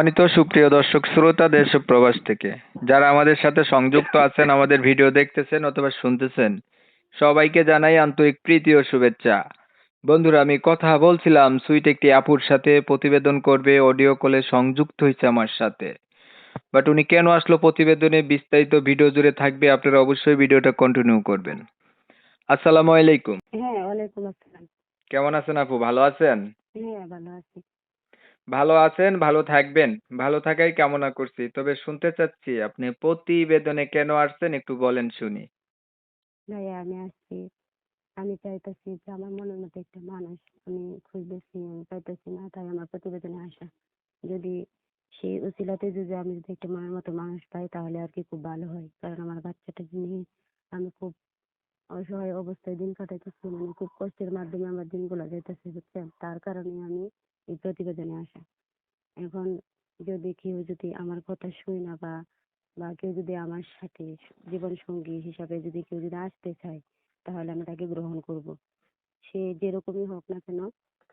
সম্মানিত সুপ্রিয় দর্শক শ্রোতা দেশ প্রবাস থেকে যারা আমাদের সাথে সংযুক্ত আছেন আমাদের ভিডিও দেখতেছেন অথবা শুনতেছেন সবাইকে জানাই আন্তরিক প্রীতি ও শুভেচ্ছা। বন্ধুরা আমি কথা বলছিলাম সুইট একটি আপুর সাথে প্রতিবেদন করবে অডিও কলে সংযুক্ত হয়েছে আমার সাথে। বাট উনি কেন আসলো প্রতিবেদনে বিস্তারিত ভিডিও জুড়ে থাকবে আপনারা অবশ্যই ভিডিওটা কন্টিনিউ করবেন। আসসালামু আলাইকুম। হ্যাঁ ওয়ালাইকুম আসসালাম। কেমন আছেন আপু ভালো আছেন? হ্যাঁ ভালো আছি। ভালো আছেন, ভালো থাকবেন। ভালো থাকাই কামনা করছি। তবে শুনতে চাচ্ছি, আপনি প্রতিবেদনে কেন আসছেন একটু বলেন শুনি। ভাইয়া, আমি আসছি। আমি চাইতেছি যে আমার মনের মধ্যে একটা মানুষ আমি খুঁজতেছি, আমি পাইতেছি না, তাই আমার প্রতিবেদনে আসা। যদি সেই উসিলাতে যদি আমি যদি একটা মনের মতো মানুষ পাই, তাহলে আর কি খুব ভালো হয়। কারণ আমার বাচ্চাটা নিয়ে আমি খুব অসহায় অবস্থায় দিন কাটাইতেছি মানে খুব কষ্টের মাধ্যমে আমার দিনগুলো যাইতেছে, বুঝছেন? তার কারণে আমি এই প্রতিবেদনে আসা। এখন যদি কেউ যদি আমার কথা শুই না বা বা কেউ যদি আমার সাথে জীবন সঙ্গী হিসাবে যদি কেউ যদি আসতে চায় তাহলে আমি তাকে গ্রহণ করব। সে যেরকমই হোক না কেন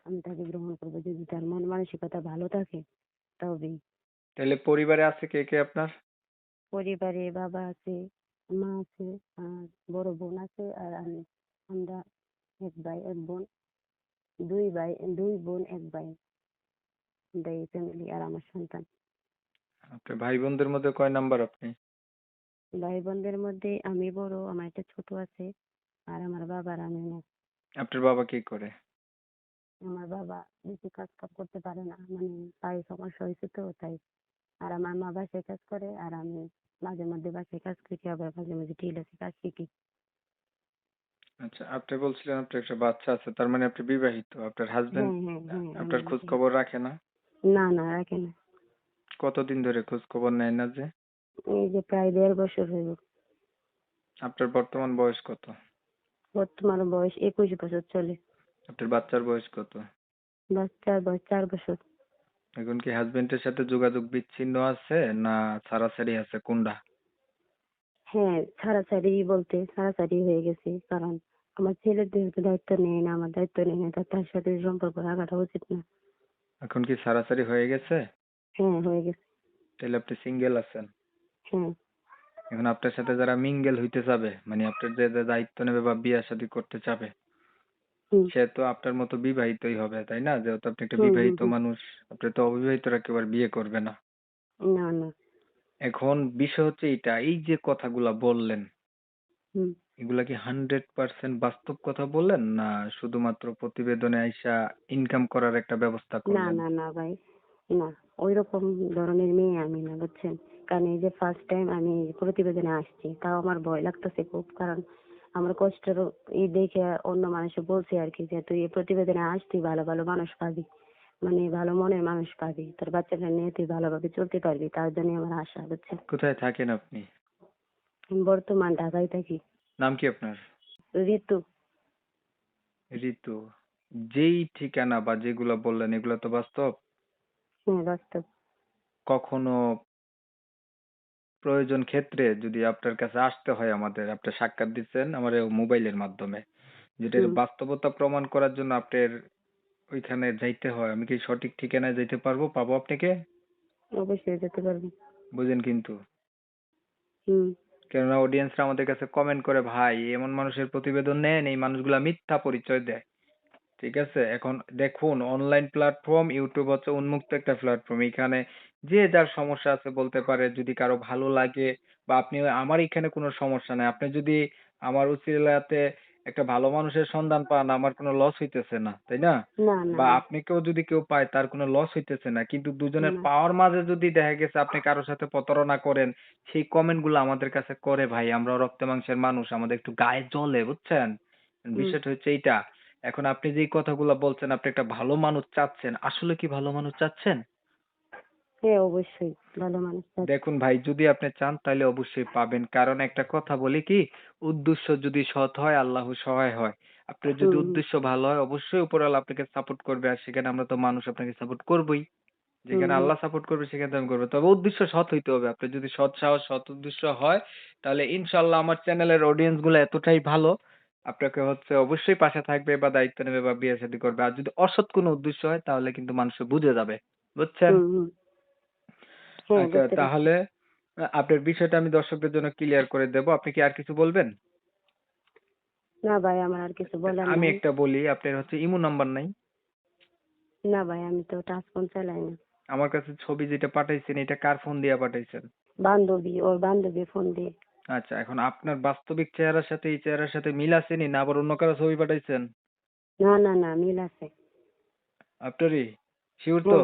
আমি তাকে গ্রহণ করব। যদি তার মন মানসিকতা ভালো থাকে তবেই। তাহলে পরিবারে আছে কে কে আপনার? পরিবারে বাবা আছে মা আছে আর বড় বোন আছে আর আমি। আমরা এক ভাই এক বোন। দুই ভাই দুই বোন এক ভাই। আমরা এই ফ্যামিলি আর আমার সন্তান। আপনার ভাই বোনদের মধ্যে কয় নাম্বার আপনি? ভাই বোনদের মধ্যে আমি বড় আমার একটা ছোট আছে আর আমার বাবার আমি না আপনার বাবা কি করে? আমার বাবা বেশি কাজ কাম করতে পারে না মানে পায়ে সমস্যা হয়েছে তো তাই। আর আমার মা বাসায় কাজ করে আর আমি মাঝে মধ্যে বাসায় কাজ করি আবার মাঝে মাঝে টেলার্সে কাজ শিখি। আচ্ছা আপনি বলছিলেন আপনার একটা বাচ্চা আছে তার মানে আপনি বিবাহিত আপনার হাজবেন্ড আপনার খোঁজ। খবর রাখে না? না না রাখে না। কতদিন ধরে খোঁজ খবর নেয় না যে? এই যে প্রায় দেড় বছর হয়ে আপনার বর্তমান বয়স কত? বর্তমান বয়স একুশ বছর চলে। আপনার বাচ্চার বয়স কত? বাচ্চার বয়স চার বছর। এখন কি হাজবেন্ডের সাথে যোগাযোগ বিচ্ছিন্ন আছে না ছাড়াছাড়ি আছে কোনটা হ্যাঁ ছাড়াছাড়ি বলতে ছাড়াছাড়ি হয়ে গেছে। কারণ আমার ছেলের যেহেতু দায়িত্ব নেয় না আমার দায়িত্ব নেয় না তার সাথে সম্পর্ক রাখাটা উচিত না। এখন কি ছাড়াছাড়ি হয়ে গেছে? হ্যাঁ হয়ে গেছে। তাহলে আপনি সিঙ্গেল আছেন। হ্যাঁ। এখন আপনার সাথে যারা মিঙ্গেল হইতে যাবে মানে আপনার যে যে দায়িত্ব নেবে বা বিয়ে শাদী করতে চাবে হুম। সে তো আপনার মতো বিবাহিতই হবে তাই না? যেহেতু আপনি একটা হুম, হুম, বিবাহিত হুম। মানুষ আপনি তো অবিবাহিতরা কেউ আর বিয়ে করবে না। না না। এখন বিষয় হচ্ছে এটা এই যে কথাগুলা বললেন হুম। এগুলা কি হান্ড্রেড পার্সেন্ট বাস্তব কথা বললেন? না শুধুমাত্র প্রতিবেদনে আইসা ইনকাম করার একটা ব্যবস্থা না করলেন? না না ভাই না ওই রকম ধরনের মেয়ে আমি না বুঝছেন? কারণ এই যে ফার্স্ট টাইম আমি এই প্রতিবেদনে আসছি তাও আমার ভয় লাগতেছে খুব কারণ আমার কষ্টের ই দেখে অন্য মানুষে বলছে আর কি যে তুই এই প্রতিবেদনে আস তুই ভালো ভালো মানুষ পাবি। মানে ভালো মনের মানুষ পাবি। তোর বাচ্চাটা নিয়ে তুই ভালোভাবে চলতে পারবি তার জন্য আমার আশা বুঝছেন? কোথায় থাকেন আপনি? বর্তমান ঢাকায় থাকি। নাম কি আপনার? ঋতু। ঋতু। যেই ঠিকানা বা যেগুলো বললেন এগুলো তো বাস্তব? হ্যাঁ বাস্তব। কখনো প্রয়োজন ক্ষেত্রে যদি আপনার কাছে আসতে হয় আমাদের আপনি সাক্ষাৎ দিচ্ছেন আমার মোবাইলের মাধ্যমে। যেটা বাস্তবতা প্রমাণ করার জন্য আপনার ওইখানে যাইতে হয়। আমি কি সঠিক ঠিকানায় যাইতে পারব পাবো আপনাকে? অবশ্যই যেতে পারবি। বুঝেন কিন্তু। হুম। কেননা অডিয়েন্সরা আমাদের কাছে কমেন্ট করে ভাই এমন মানুষের প্রতিবেদন নেন এই মানুষগুলা মিথ্যা পরিচয় দেয়। ঠিক আছে? এখন দেখুন অনলাইন প্ল্যাটফর্ম ইউটিউব হচ্ছে উন্মুক্ত একটা প্ল্যাটফর্ম এখানে যে যার সমস্যা আছে বলতে পারে যদি কারও ভালো লাগে বা আপনি আমার এখানে কোনো সমস্যা নাই। আপনি যদি আমার উচিলাতে একটা ভালো মানুষের সন্ধান পান আমার কোনো লস হইতেছে না তাই না? বা না। আপনাকেও যদি কেউ পায় তার কোনো লস হইতেছে না। কিন্তু দুজনের পাওয়ার মাঝে যদি দেখা গেছে আপনি কারোর সাথে প্রতারণা করেন সেই কমেন্টগুলো আমাদের কাছে করে ভাই আমরা রক্ত মাংসের মানুষ আমাদের একটু গায়ে জ্বলে বুঝছেন? বিষয়টা হচ্ছে এইটা। এখন আপনি যেই কথাগুলো বলছেন আপনি একটা ভালো মানুষ চাচ্ছেন। আসলে কি ভালো মানুষ চাচ্ছেন? হ্যাঁ অবশ্যই ভালো মানুষ আছে। দেখুন ভাই যদি আপনি চান তাহলে অবশ্যই পাবেন। কারণ একটা কথা বলি কি উদ্দেশ্য যদি সৎ হয় আল্লাহ সহায় হয়। আপনার যদি হুম। উদ্দেশ্য ভালো হয় অবশ্যই উপরওয়ালা আপনাকে সাপোর্ট করবে। আর সেখানে আমরা তো মানুষ আপনাকে সাপোর্ট করবই। যেখানে হুম। আল্লাহ সাপোর্ট করবে সেখানে তো আমি করব। তবে উদ্দেশ্য সৎ হইতে হবে। আপনার যদি সৎ সাহস সৎ উদ্দেশ্য হয় তাহলে ইনশাল্লাহ আমার চ্যানেলের অডিয়েন্সগুলো এতটাই ভালো। আপনাকে হচ্ছে অবশ্যই পাশে থাকবে বা দায়িত্ব নেবে বা বিয়ে শাদী করবে। আর যদি অসৎ কোনো উদ্দেশ্য হয় তাহলে কিন্তু মানুষ বুঝে যাবে। বুঝছেন? হুম হুম। আচ্ছা তাহলে আপনার বিষয়টা আমি দর্শকদের জন্য ক্লিয়ার করে দেব। আপনি কি আর কিছু বলবেন? না ভাই আমার আর কিছু বলার আমি একটা বলি আপনার হচ্ছে ইমো নাম্বার নাই? না ভাই আমি তো টাচ ফোন চালাই না। আমার কাছে ছবি যেটা পাঠাইছেন এটা কার ফোন দিয়ে পাঠাইছেন? বান্ধবী ওর বান্ধবী ফোন দিয়ে। আচ্ছা এখন আপনার বাস্তবিক চেহারার সাথে এই চেহারার সাথে মিল আসেনি না? আবার অন্য কারও ছবি পাঠাইছেন? না না না মিল আছে। আপনারই? শিওর তো?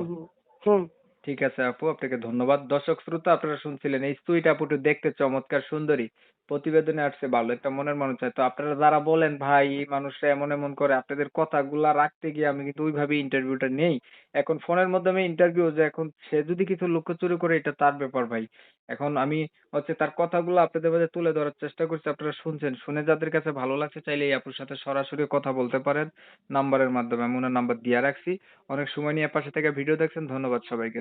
হ্যাঁ। ঠিক আছে আপু, আপনাকে ধন্যবাদ। দর্শক, শ্রোতা, আপনারা শুনছিলেন এই সুইট আপুটি দেখতে চমৎকার সুন্দরী। প্রতিবেদনে আসছে ভালো একটা মনের মানুষ চায় তো আপনারা যারা বলেন, ভাই, এই মানুষটা এমন এমন করে, আপনাদের কথাগুলা রাখতে গিয়ে আমি কিন্তু ওইভাবে ইন্টারভিউটা নেই। এখন ফোনের মাধ্যমে ইন্টারভিউ যে এখন সে যদি কিছু লুকোচুরি করে, এটা তার ব্যাপার ভাই। এখন আমি হচ্ছে তার কথাগুলো আপনাদের মাঝে তুলে ধরার চেষ্টা করছি। আপনারা শুনছেন। শুনে যাদের কাছে ভালো লাগছে, চাইলে এই আপুর সাথে সরাসরি কথা বলতে পারেন। নাম্বারের মাধ্যমে আমি ওনার নাম্বার দিয়ে রাখছি। অনেক সময় নিয়ে পাশে থেকে ভিডিও দেখছেন। ধন্যবাদ সবাইকে।